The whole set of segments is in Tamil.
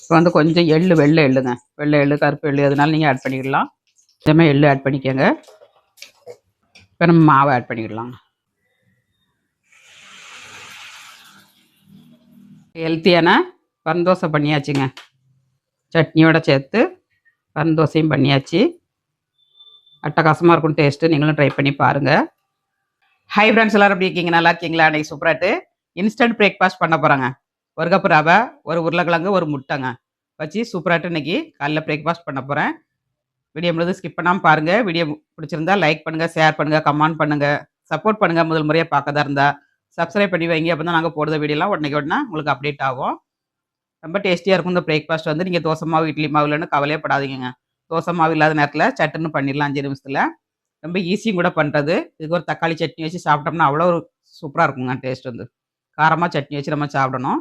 இப்போ வந்து கொஞ்சம் எள்ளு வெள்ளை எள்ளுங்க. வெள்ளை எள்ளு கருப்பு எள்ளு அதனால நீங்கள் ஆட் பண்ணிக்கலாம் கொஞ்சமாக எள்ளு ஆட் பண்ணிக்கோங்க. இப்போ நம்ம மாவை ஆட் பண்ணிக்கலாம் ஹெல்த்தியான பரந்தோசை பண்ணியாச்சுங்க. சட்னியோட சேர்த்து பரந்தோசையும் பண்ணியாச்சு. அட்டகாசமாக இருக்கும் டேஸ்ட்டு நீங்களும் ட்ரை பண்ணி பாருங்கள் ஹை ஃப்ரெண்ட்ஸ் எல்லோரும் எப்படி இருக்கீங்க? நல்லா இருக்கீங்களா? அன்றைக்கி சூப்பராட்டு இன்ஸ்டன்ட் பிரேக்ஃபாஸ்ட் பண்ண போகிறாங்க ஒரு கப்பு ரவை ஒரு உருளைக்கிழங்கு ஒரு முட்டைங்க. வச்சு சூப்பராட்டு இன்றைக்கி காலைல பிரேக்ஃபாஸ்ட் பண்ண போகிறேன் வீடியோ முழுது ஸ்கிப் பண்ணாமல் பாருங்கள் வீடியோ பிடிச்சிருந்தா லைக் பண்ணுங்கள் ஷேர் பண்ணுங்கள் கமெண்ட் பண்ணுங்கள் சப்போர்ட் பண்ணுங்கள் முதல் முறையாக பார்க்கதா இருந்தால் சப்ஸ்கிரைப் பண்ணி வைங்க. அப்போ தான் நாங்கள் போடுற வீடியோலாம் உடனே உடனே உங்களுக்கு அப்டேட் ஆகும். ரொம்ப டேஸ்டியாக இருக்கும் இந்த பிரேக்ஃபாஸ்ட் வந்து. நீங்கள் தோசை மாவு இட்லி மாவு இல்லைன்னு கவலையே படாதீங்க தோசை மாவு இல்லாத நேரத்தில் சட்டுன்னு பண்ணிடலாம் அஞ்சு நிமிஷத்தில். ரொம்ப ஈஸியும் கூட பண்ணுறது இதுக்கு ஒரு தக்காளி சட்னி வச்சு சாப்பிட்டோம்னா அவ்வளோ ஒரு சூப்பராக இருக்குங்க டேஸ்ட் வந்து. காரமாக சட்னி வச்சு நம்ம சாப்பிடணும்.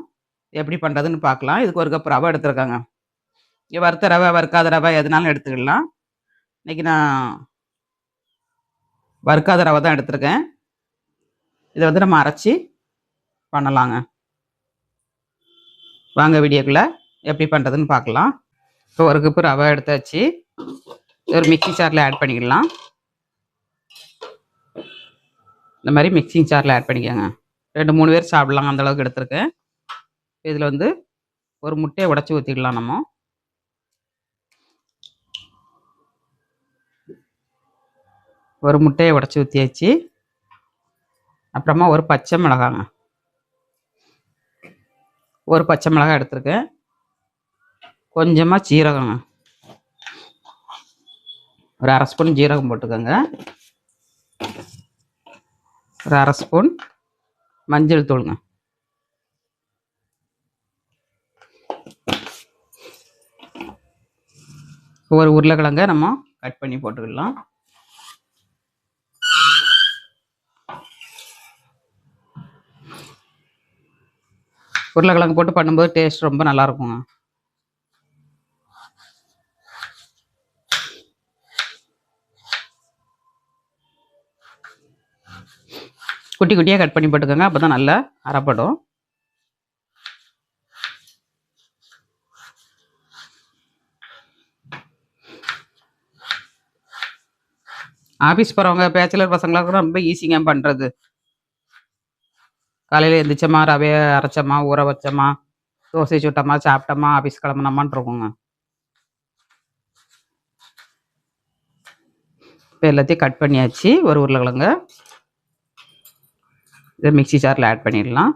எப்படி பண்ணுறதுன்னு பார்க்கலாம். இதுக்கு ஒரு கப் ரவை எடுத்துருக்காங்க. இங்கே வறுத்த ரவை வறுக்காத ரவை எதுனாலும் எடுத்துக்கலாம். இன்றைக்கி நான் வறுக்காத ரவை தான் எடுத்திருக்கேன். இதை வந்து நம்ம அரைச்சி பண்ணலாங்க. வாங்க வீடியோக்குள்ளே எப்படி பண்ணுறதுன்னு பார்க்கலாம். இப்போ ஒரு கப்பு ரவை எடுத்தாச்சு. ஒரு மிக்ஸி சாரில் ஆட் பண்ணிக்கலாம். இந்த மாதிரி மிக்சிங் சாரில் ஆட் பண்ணிக்கோங்க. ரெண்டு மூணு பேர் சாப்பிட்லாம் அந்த அளவுக்கு எடுத்திருக்கேன். இதில் வந்து ஒரு முட்டையை உடச்சி ஊற்றிக்கலாம் நம்ம. ஒரு முட்டையை உடச்சி ஊற்றியாச்சு அப்புறமா ஒரு பச்சை மிளகாங்க. ஒரு பச்சை மிளகாய் எடுத்திருக்கேன். கொஞ்சமாக சீரகங்க. ஒரு அரை ஸ்பூன் ஜீரகம் போட்டுக்கோங்க. ஒரு அரை ஸ்பூன் மஞ்சள் தூளுங்க. ஒரு உருளைக்கிழங்க நம்ம கட் பண்ணி போட்டுக்கலாம். உருளைக்கிழங்கு போட்டு பண்ணும்போது டேஸ்ட் ரொம்ப நல்லா இருக்குங்க குட்டி குட்டியாக கட் பண்ணி போட்டுக்கோங்க அப்போ தான் நல்லா அறப்படும் ஆஃபீஸ் போகிறவங்க பேச்சுலர் பசங்களாக கூட ரொம்ப ஈஸிங்க பண்ணுறது காலையில் எழுந்திரிச்சோமா ரவையை அரைச்சோமா ஊற வச்சோமா தோசை சுட்டோமா சாப்பிட்டோமா ஆஃபீஸ் கிளம்புனோமான் இருக்குங்க. இப்போ எல்லாத்தையும் கட் பண்ணியாச்சு ஒரு உருளைக்கிழங்கு. இதை மிக்ஸி ஜாரில் ஆட் பண்ணிடலாம்.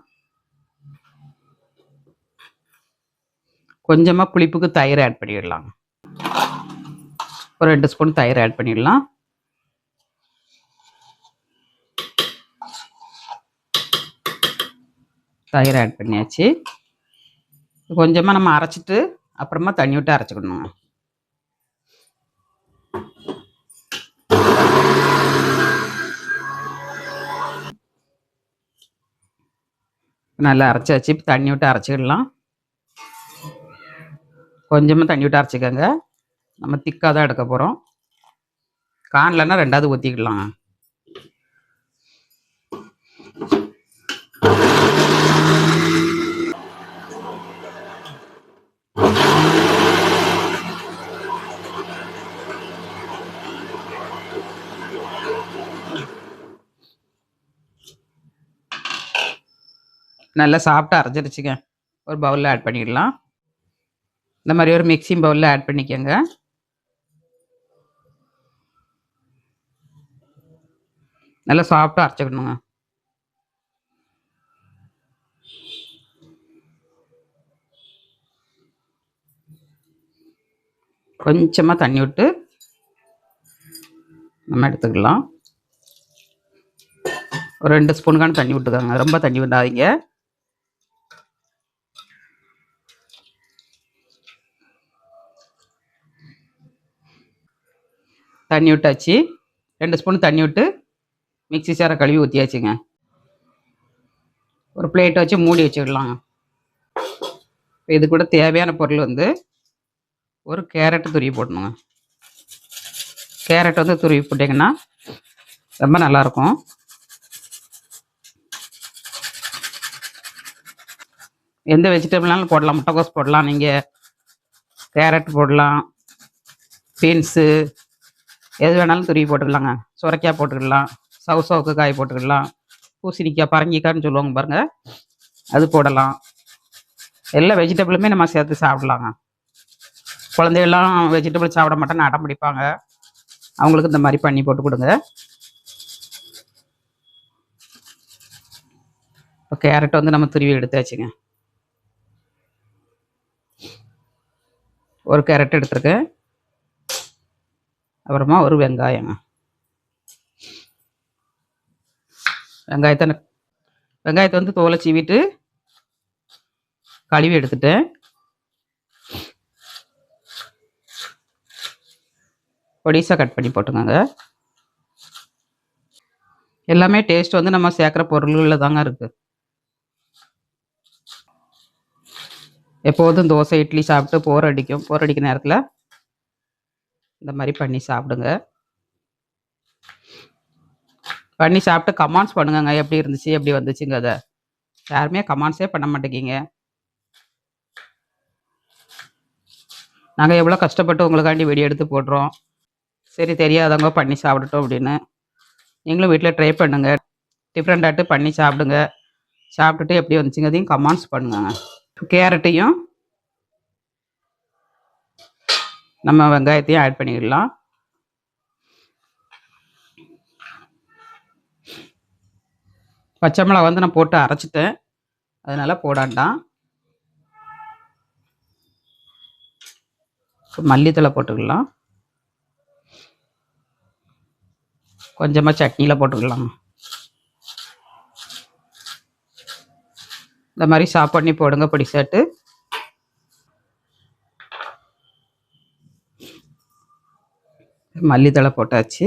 கொஞ்சமாக புளிப்புக்கு தயிர் ஆட் பண்ணிடலாம். ஒரு ரெண்டு ஸ்பூன் தயிர் ஆட் பண்ணிடலாம். தயிர் ஆட் பண்ணியாச்சு. கொஞ்சமாக நம்ம அரைச்சிட்டு அப்புறமா தண்ணி விட்டு அரைச்சிக்கணும் நல்லா அரைச்சாச்சு. இப்போ தண்ணி விட்டு அரைச்சிக்கிடலாம். கொஞ்சமாக தண்ணி விட்டு அரைச்சிக்கோங்க. நம்ம திக்காக தான் எடுக்க போகிறோம் காணலன்னா ரெண்டாவது ஊற்றிக்கலாம் நல்லா சாப்பிட்டு அரைச்சிருச்சுங்க. ஒரு பவுலில் ஆட் பண்ணிடலாம். இந்த மாதிரி ஒரு மிக்சிங் பவுலில் ஆட் பண்ணிக்கோங்க. நல்லா சாப்பிட்டு அரைச்சிக்கணுங்க. கொஞ்சமாக தண்ணி விட்டு நம்ம எடுத்துக்கலாம். ஒரு ரெண்டு ஸ்பூனுக்கான தண்ணி விட்டுக்கோங்க. ரொம்ப தண்ணி விடாதீங்க. தண்ணி விட்டாச்சு. ரெண்டு ஸ்பூன் தண்ணி விட்டு மிக்ஸி சேர கழுவி ஊற்றியாச்சுங்க ஒரு பிளேட்டை வச்சு மூடி வச்சுக்கலாங்க. இப்போ இது கூட தேவையான பொருள் வந்து ஒரு கேரட்டு துருவி போடணுங்க. கேரட் வந்து துருவி போட்டிங்கன்னா ரொம்ப நல்லாயிருக்கும். எந்த வெஜிடபிள்னாலும் போடலாம். முட்டைக்கோஸ் போடலாம். நீங்கள் கேரட் போடலாம். பீன்ஸு எது வேணாலும் துருவி போட்டுக்கலாங்க. சுரைக்காய் போட்டுக்கலாம். சவு சவுக்கு காய் போட்டுக்கலாம். பூசணிக்காய் பரங்கிக்காய்னு சொல்லுவாங்க பாருங்க. அது போடலாம். எல்லா வெஜிடபிளுமே நம்ம சேர்த்து சாப்பிடலாங்க. குழந்தைகள்லாம் வெஜிடபிள் சாப்பிட மாட்டேன்னு அடம் பிடிப்பாங்க. அவங்களுக்கு இந்த மாதிரி பண்ணி போட்டு கொடுங்க. இப்போ கேரட் வந்து நம்ம துருவி எடுத்தாச்சுங்க. ஒரு கேரட் எடுத்துருக்கேன். அப்புறமா ஒரு வெங்காயங்க வெங்காயத்தை ந- வெங்காயத்தை வந்து தோலை சீவிட்டு கழுவி எடுத்துட்டேன். பொடிசாக கட் பண்ணி போட்டுக்கோங்க. எல்லாமே டேஸ்ட் வந்து நம்ம சேர்க்குற பொருள்களில் தாங்க இருக்குது எப்போதும் தோசை இட்லி சாப்பிட்டு போர் அடிக்கும் போர் அடிக்கிற நேரத்தில் இந்த மாதிரி பண்ணி சாப்பிடுங்க. பண்ணி சாப்பிட்டு கமெண்ட்ஸ் பண்ணுங்கங்க. எப்படி இருந்துச்சு எப்படி வந்துச்சுங்க அதை யாருமே கமெண்ட்ஸே பண்ண மாட்டேங்கிங்க. நாங்கள் எவ்வளோ கஷ்டப்பட்டு உங்களுக்காண்டி வீடியோ எடுத்து போடுறோம். சரி தெரியாதவங்க பண்ணி சாப்பிடட்டும் அப்படின்னு. நீங்களும் வீட்டில் ட்ரை பண்ணுங்கள் டிஃப்ரெண்டாட்டு பண்ணி சாப்பிடுங்க. சாப்பிட்டுட்டு எப்படி வந்துச்சுங்க அதையும் கமெண்ட்ஸ் பண்ணுங்க கேரட்டையும் நம்ம வெங்காயத்தையும் ஆட் பண்ணிடலாம். பச்சை மிளகா வந்து நான் போட்டு அரைச்சிட்டேன். அதனால போடாண்டாம். மல்லித்தலை மல்லித்தழை போட்டுக்கலாம். கொஞ்சமாக சட்னியில் போட்டுக்கலாம். இந்த மாதிரி சாப்பாடு போடுங்க பிடிச்சாட்டு சாட்டு மல்லித்தழை போட்டாச்சு.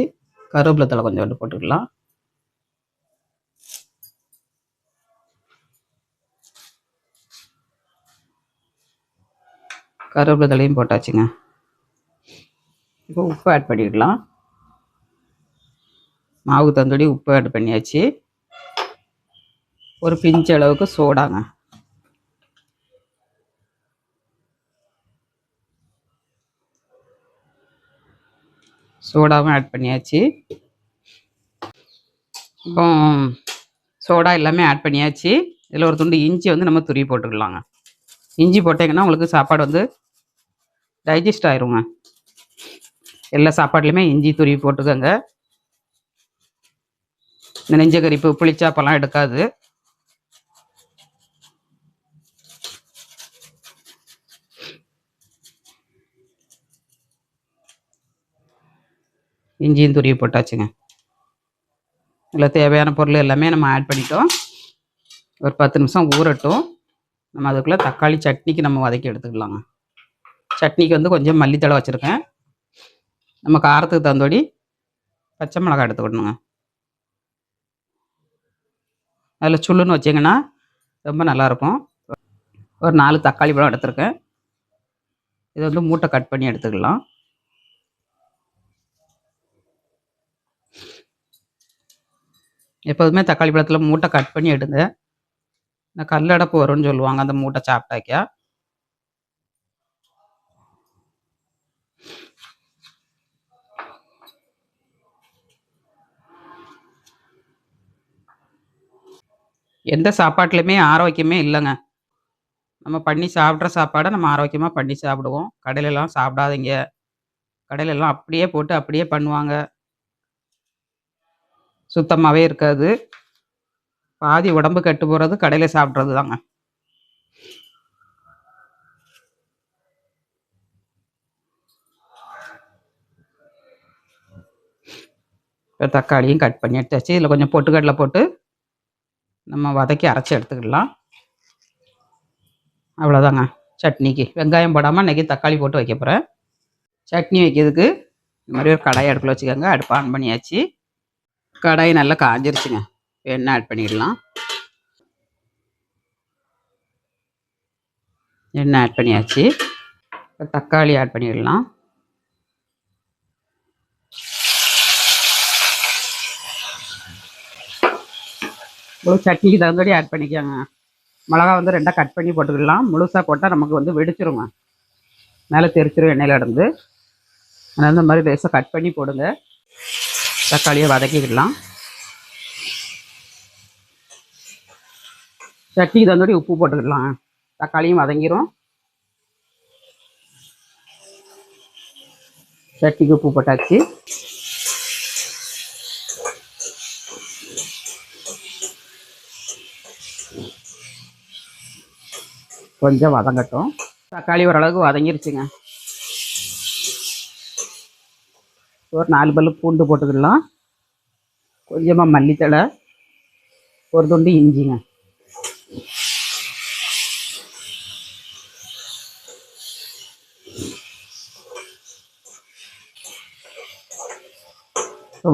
கருவேப்பிலை தழை கொஞ்சோண்டு போட்டுக்கலாம். கருவேப்பிலை தழையும் போட்டாச்சுங்க. இப்போ உப்பு ஆட் பண்ணிடலாம். மாவு தந்தோடி உப்பு ஆட் பண்ணியாச்சு. ஒரு பிஞ்ச் அளவுக்கு சோடாங்க. சோடாவும் ஆட் பண்ணியாச்சு. இப்போ சோடா எல்லாமே ஆட் பண்ணியாச்சு. இதில் ஒரு துண்டு இஞ்சி வந்து நம்ம துருவி போட்டுக்கலாங்க. இஞ்சி போட்டிங்கன்னா உங்களுக்கு சாப்பாடு வந்து டைஜஸ்ட் ஆயிருங்க. எல்லா சாப்பாட்லையுமே இஞ்சி துருவி போட்டுக்கோங்க. இந்த நெஞ்சக்கரிப்பு புளிச்சாப்பெல்லாம் எடுக்காது. இஞ்சியும் துருவி போட்டாச்சுங்க. இதில் தேவையான பொருள் எல்லாமே நம்ம ஆட் பண்ணிட்டோம். ஒரு பத்து நிமிஷம் ஊறட்டும். நம்ம அதுக்குள்ளே தக்காளி சட்னிக்கு நம்ம வதக்கி எடுத்துக்கலாங்க. சட்னிக்கு வந்து கொஞ்சம் மல்லித்தலை வச்சுருக்கேன். நம்ம காரத்துக்கு தந்தோடி பச்சை மிளகாய் எடுத்துக்கணுங்க. அதில் சுள்ளுன்னு வச்சிங்கன்னா ரொம்ப நல்லாயிருக்கும். ஒரு நாலு தக்காளி பழம் எடுத்திருக்கேன். இது வந்து மூட்டை கட் பண்ணி எடுத்துக்கலாம். எப்போதுமே தக்காளி பழத்தில் மூட்டை கட் பண்ணி எடுங்க. இந்த கல்லடப்பு வரும்னு சொல்லுவாங்க அந்த மூட்டை சாப்பிட்டாக்கா. எந்த சாப்பாட்டுலையுமே ஆரோக்கியமே இல்லைங்க. நம்ம பண்ணி சாப்பிட்ற சாப்பாடை நம்ம ஆரோக்கியமாக பண்ணி சாப்பிடுவோம். கடையிலலாம் சாப்பிடாதீங்க. கடையிலலாம் அப்படியே போட்டு அப்படியே பண்ணுவாங்க. சுத்தமாகவே இருக்காது. பாதி உடம்பு கெட்டு போகிறது கடையில் சாப்பிட்றது தாங்க இப்போ தக்காளியும் கட் பண்ணி எடுத்தாச்சு. இதில் கொஞ்சம் பொட்டுக்கடலை போட்டு நம்ம வதக்கி அரைச்சி எடுத்துக்கலாம் அவ்வளோதாங்க சட்னிக்கு. வெங்காயம் போடாமல் இன்றைக்கி தக்காளி போட்டு வைக்க போகிறேன் சட்னி வைக்கிறதுக்கு இந்த மாதிரி ஒரு கடாயை அடுப்பில் வச்சுக்கோங்க. அடுப்பு ஆன் பண்ணியாச்சு. கடாய் நல்லா காஞ்சிருச்சுங்க. எண்ணெய் ஆட் பண்ணிடலாம். எண்ணெய் ஆட் பண்ணியாச்சு. இப்போ தக்காளி ஆட் பண்ணிடலாம். முழு சட்னிக்கு தகுந்தபடி ஆட் பண்ணிக்கோங்க. மிளகா வந்து ரெண்டாக கட் பண்ணி போட்டுக்கலாம். முழுசாக போட்டால் நமக்கு வந்து வெடிச்சிருங்க. மேலே தெரிச்சிரும் எண்ணெயில் இருந்து. அதனால் இந்த மாதிரி லேசாக கட் பண்ணி போடுங்க. தக்காளியை வதக்கிக்கிடலாம் சட்டிக்கு தந்தோடி உப்பு போட்டுக்கிடலாம் தக்காளியும் வதங்கிரும். சட்டிக்கு உப்பு போட்டாச்சு. கொஞ்சம் வதங்கட்டும். தக்காளி ஓரளவுக்கு வதங்கிருச்சுங்க. ஒரு நாலு பல்லு பூண்டு போட்டுக்கிடலாம். கொஞ்சமாக மல்லித்தழை ஒரு துண்டு இஞ்சிங்க.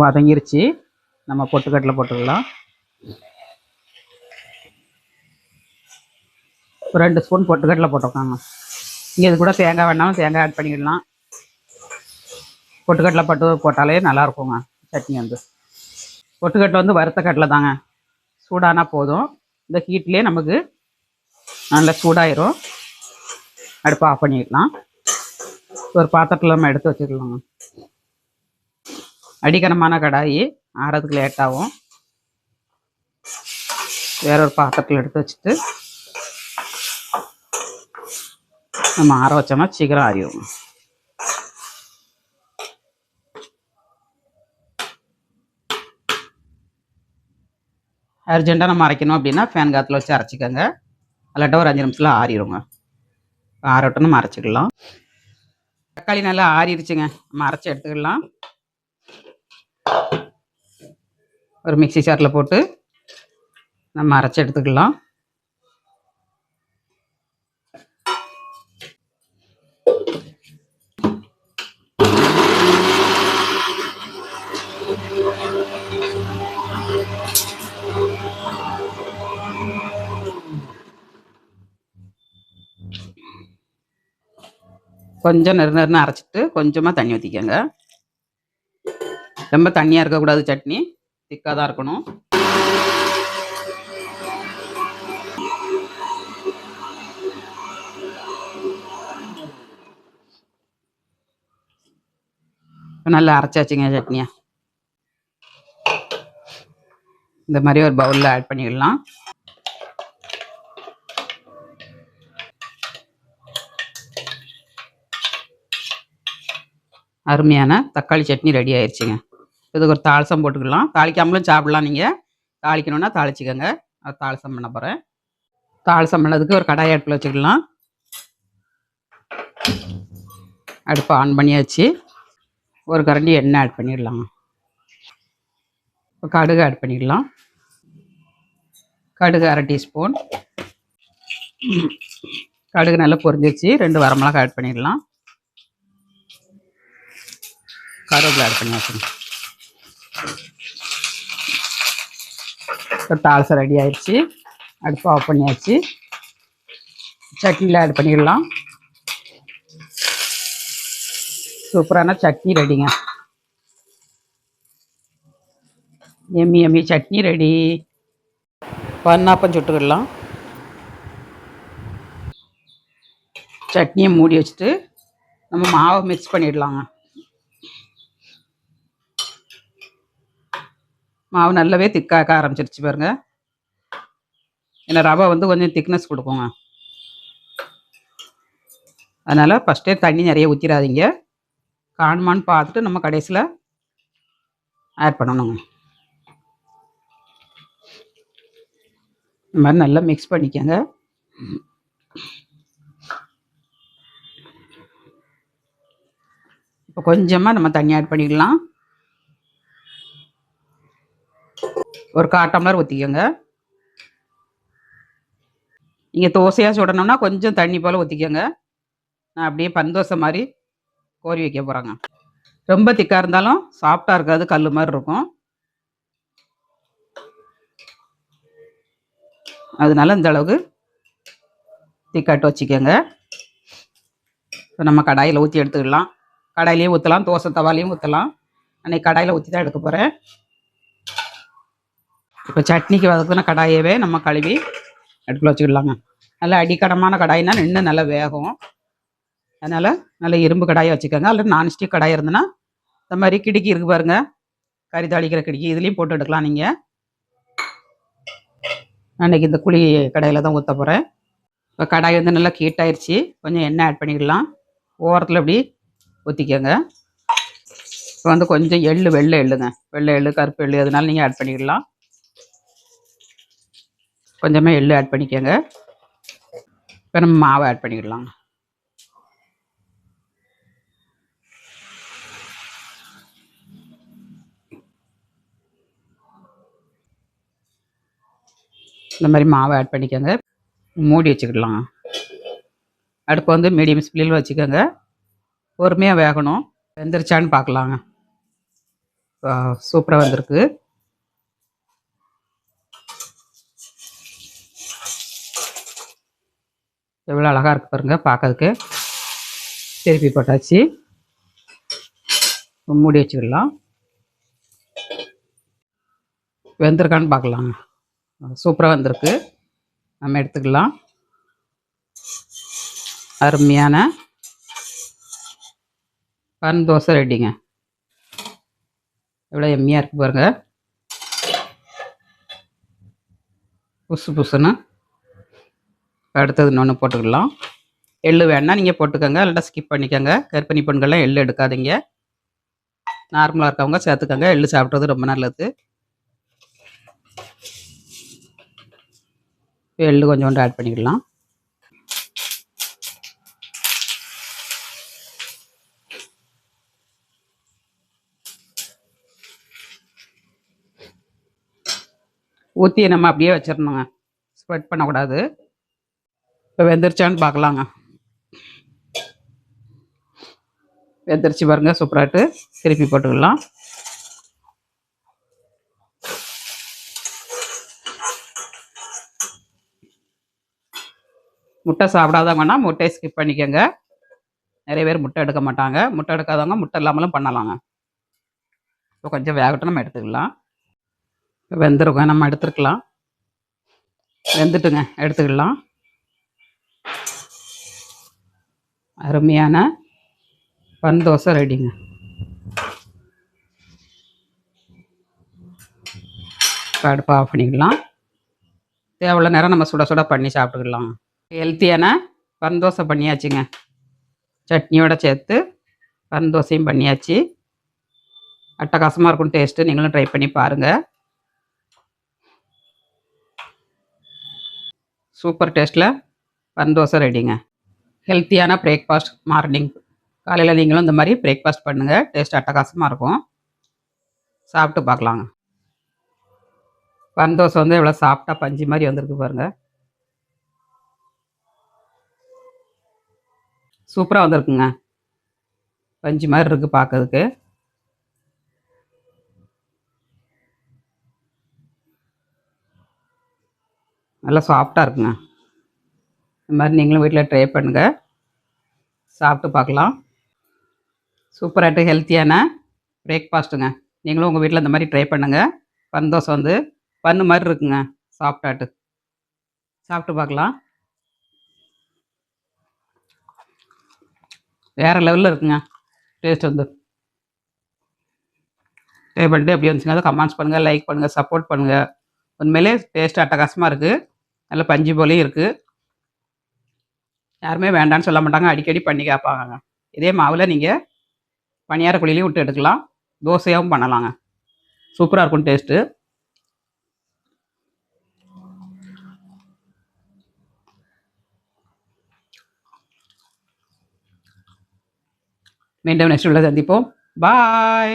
வதங்கிருச்சு. நம்ம பொட்டுக்கட்டில் போட்டுக்கலாம். ரெண்டு ஸ்பூன் பொட்டுக்கட்டில் போட்டுருக்காங்க. நீங்கள் இது கூட தேங்காய் வேணாலும் தேங்காய் ஆட் பண்ணிக்கலாம் பொட்டுக்கட்டில் பட்டு போட்டாலே நல்லா இருக்குங்க சட்னி வந்து. பொட்டுக்கட்டில் வந்து வறுத்த கடலை தாங்க. சூடானா போதும். இந்த ஹீட்லேயே நமக்கு நல்லா சூடாயிரும். அடுப்பு ஆஃப் பண்ணிக்கலாம். ஒரு பாத்திரத்தில் நம்ம எடுத்து வச்சுக்கலாங்க. அடிக்கனமான கடாயி ஆறதுக்கு லேட் ஆகும். வேற ஒரு பாத்திரத்தில் எடுத்து வச்சுட்டு நம்ம ஆற வச்சோம்னா சீக்கிரம் ஆறிடும் அர்ஜென்ட்டாக நம்ம அரைக்கணும் அப்படின்னா ஃபேன் காற்றுல வச்சு அரைச்சிக்கோங்க. அல்லாட்டா ஒரு அஞ்சு நிமிஷத்தில் ஆறிடுங்க ஆறட்டும் நம்ம அரைச்சிக்கலாம். தக்காளி நல்லா ஆறிடுச்சுங்க நம்ம அரைச்சி எடுத்துக்கலாம். ஒரு மிக்ஸி சாரில் போட்டு நம்ம அரைச்சி எடுத்துக்கலாம். கொஞ்சம் நெரு நெருன்னு அரைச்சிட்டு கொஞ்சமாக தண்ணி ஊற்றிக்கோங்க ரொம்ப தண்ணியாக இருக்கக்கூடாது சட்னி. திக்காக தான் இருக்கணும். நல்லா அரைச்சாச்சுங்க சட்னியா. இந்த மாதிரி ஒரு பவுலில் ஆட் பண்ணிடலாம். அருமையான தக்காளி சட்னி ரெடி ஆயிடுச்சுங்க இதுக்கு ஒரு தாளசம் போட்டுக்கலாம். தாளிக்காமலும் சாப்பிடலாம் நீங்கள் தாளிக்கணும்னா தாளிச்சுக்கோங்க. அது தாளசம் பண்ண போகிறேன் தாளசம் பண்ணதுக்கு ஒரு கடாய் அடுப்பில் வச்சுக்கலாம். அடுப்பை ஆன் பண்ணியாச்சு. ஒரு கரண்டி எண்ணெய் ஆட் பண்ணிடலாம். இப்போ கடுகு ஆட் பண்ணிடலாம். கடுகு அரை டீஸ்பூன் கடுகு நல்லா பொரிஞ்சிருச்சு. ரெண்டு வரமிளகா ஆட் பண்ணிடலாம். கருவேப்பிலை ஆட் பண்ணியாச்சுங்க இப்போ தாளசம் ரெடி ஆயிடுச்சு. அடுப்பு ஆஃப் பண்ணியாச்சு. சட்னியில் ஆட் பண்ணிடலாம். சூப்பரான சட்னி ரெடிங்க எம்மி எம்மி சட்னி ரெடி பன்னாப்பம் சுட்டுக்கிடலாம் சட்னியை மூடி வச்சுட்டு நம்ம மாவை மிக்ஸ் பண்ணிடலாங்க. மாவு நல்லாவே திக்காக்க ஆரம்பிச்சிருச்சு பாருங்க. ஏன்னா ரவை வந்து கொஞ்சம் திக்னஸ் கொடுக்குங்க. அதனால் ஃபஸ்ட்டே தண்ணி நிறைய ஊற்றிடாதீங்க காணுமான்னு பார்த்துட்டு நம்ம கடைசியில் ஆட் பண்ணணுங்க. இந்த மாதிரி நல்லா மிக்ஸ் பண்ணிக்கோங்க. இப்போ கொஞ்சமாக நம்ம தண்ணி ஆட் பண்ணிக்கலாம் ஒரு கால் டம்ளர் ஊற்றிக்கோங்க நீங்கள் தோசையாக சுடணும்னா கொஞ்சம் தண்ணி போல் ஊற்றிக்கோங்க நான் அப்படியே பந்தோசை மாதிரி கோரி வைக்க போகிறேங்க ரொம்ப திக்காக இருந்தாலும் சாஃப்டாக இருக்காது கல் மாதிரி இருக்கும். அதனால இந்த அளவுக்கு திக்காட்டு வச்சுக்கோங்க. இப்போ நம்ம கடாயில் ஊற்றி எடுத்துக்கலாம். கடாயிலையும் ஊற்றலாம் தோசை தவாலையும் ஊற்றலாம் அன்றைக்கி கடாயில் ஊற்றி தான் எடுக்க போகிறேன் இப்போ சட்னிக்கு வதக்குன கடாயவே நம்ம கழுவி அடுப்பில் வச்சுக்கலாங்க. நல்லா அடிக்கடமான கடாயினா நின்று நல்லா வேகும். அதனால் நல்ல இரும்பு கடாயை வச்சுக்கோங்க. அல்லது நான்ஸ்டிக் கடாய் இருந்ததுன்னா இந்த மாதிரி கிடுக்கி இருக்கு பாருங்க. கறி தாளிக்கிற கிடுக்கி இதுலேயும் போட்டு எடுக்கலாம் நீங்கள் அன்னைக்கு இந்த குழி கடையில் தான் ஊற்ற போகிறேன் இப்போ கடாய் வந்து நல்லா ஹீட் கொஞ்சம் எண்ணெய் ஆட் பண்ணிக்கலாம். ஓரத்தில் அப்படி ஊற்றிக்கோங்க இப்போ வந்து கொஞ்சம் எள்ளு வெள்ளை எள்ளுங்க. வெள்ளை எள்ளு கருப்பு எள்ளு அதனால நீங்கள் ஆட் பண்ணிக்கலாம். கொஞ்சமாக எள்ளு ஆட் பண்ணிக்கோங்க. இப்போ நம்ம மாவை ஆட் பண்ணிக்கலாம் இந்த மாதிரி மாவை ஆட் பண்ணிக்கோங்க. மூடி வச்சுக்கிடலாம். அடுப்பு வந்து மீடியம் ஸ்பீடில் வச்சுக்கோங்க. பொறுமையாக வேகணும். வெந்துருச்சான்னு பார்க்கலாங்க. சூப்பராக வந்திருக்கு. எவ்வளோ அழகாக இருக்கு பாருங்க பார்க்கறதுக்கு. திருப்பி போட்டாச்சு. மூடி வச்சுக்கிடலாம் வெந்திருக்கான்னு பார்க்கலாங்க. சூப்பராக வந்திருக்கு. நம்ம எடுத்துக்கலாம். அருமையான பன் தோசை ரெடிங்க. எவ்வளோ எம்மியாக இருக்குது பாருங்கள் புசு புசுன்னு. அடுத்தது இன்னொன்று போட்டுக்கலாம். எள்ளு வேணா நீங்கள் போட்டுக்கோங்க. இல்லைனா ஸ்கிப் பண்ணிக்கோங்க. கர்ப்பிணி பெண்கள்லாம் எள்ளு எடுக்காதீங்க. நார்மலாக இருக்கவங்க சேர்த்துக்கோங்க. எள்ளு சாப்பிட்றது ரொம்ப நல்லது. எள்ளு கொஞ்சோண்டு ஆட் பண்ணிக்கலாம். ஊற்றி நம்ம அப்படியே வச்சிடணுங்க. ஸ்ப்ரெட் பண்ணக்கூடாது. இப்போ வெந்துருச்சான்னு பார்க்கலாங்க வெந்துருச்சு பாருங்க சூப்பராட்டு திருப்பி போட்டுக்கலாம். முட்டை சாப்பிடாதவங்கன்னா முட்டையை ஸ்கிப் பண்ணிக்கோங்க. நிறைய பேர் முட்டை எடுக்க மாட்டாங்க. முட்டை எடுக்காதவங்க முட்டை இல்லாமலும் பண்ணலாங்க. இப்போ கொஞ்சம் வேகட்டும் நம்ம எடுத்துக்கலாம். வெந்திருக்கோம் நம்ம எடுத்துருக்கலாம். வெந்துட்டுங்க எடுத்துக்கலாம். அருமையான பன் தோசை ரெடிங்க. அடுப்பு ஆஃப் பண்ணிக்கலாம். தேவையான நேரம் நம்ம சுட சுட பண்ணி சாப்பிட்டுக்கலாம். ஹெல்த்தியான பன் தோசை பண்ணியாச்சுங்க. சட்னியோட சேர்த்து பன் தோசையும் பண்ணியாச்சு. அட்டகாசமாக இருக்கும் டேஸ்ட்டு நீங்களும் ட்ரை பண்ணி பாருங்கள் சூப்பர் டேஸ்ட்டில் பன் தோசை ரெடிங்க. ஹெல்த்தியான பிரேக்ஃபாஸ்ட் மார்னிங் காலையில் நீங்களும் இந்த மாதிரி பிரேக்ஃபாஸ்ட் பண்ணுங்கள் டேஸ்ட் அட்டகாசமாக இருக்கும். சாப்பிட்டு பார்க்கலாங்க. பன் தோசை வந்து எவ்வளோ சாப்பிட்டா பஞ்சு மாதிரி வந்திருக்கு பாருங்கள் சூப்பராக வந்திருக்குங்க. பஞ்சு மாதிரி இருக்குது பார்க்கறதுக்கு. நல்லா சாஃப்டாக இருக்குங்க. இந்த மாதிரி நீங்களும் வீட்டில் ட்ரை பண்ணுங்கள் சாப்பிட்டு பார்க்கலாம். சூப்பராகிட்டு ஹெல்த்தியான பிரேக்ஃபாஸ்ட்டுங்க நீங்களும் உங்கள் வீட்டில் இந்த மாதிரி ட்ரை பண்ணுங்கள் பன் தோசை வந்து பண்ணு மாதிரி இருக்குங்க. சாப்பிட்டாட்டு. சாப்பிட்டு பார்க்கலாம். வேறு லெவலில் இருக்குங்க. டேஸ்ட் வந்து. ட்ரை பண்ணிட்டு எப்படி வந்துச்சுங்க அதை கமெண்ட்ஸ் பண்ணுங்கள் லைக் பண்ணுங்கள் சப்போர்ட் பண்ணுங்கள் உண்மையிலே டேஸ்ட் அட்டகாசமாக இருக்குது நல்ல பஞ்சு போலேயும் இருக்குது யாருமே வேண்டான்னு சொல்ல மாட்டாங்க. அடிக்கடி பண்ணி கேட்பாங்க இதே மாவில் நீங்கள் பணியார குழிலையும் விட்டு எடுக்கலாம் தோசையாகவும் பண்ணலாங்க. சூப்பராக இருக்கும் டேஸ்ட்டு. மீண்டும் நெக்ஸ்ட் உள்ள சந்திப்போம். பாய்.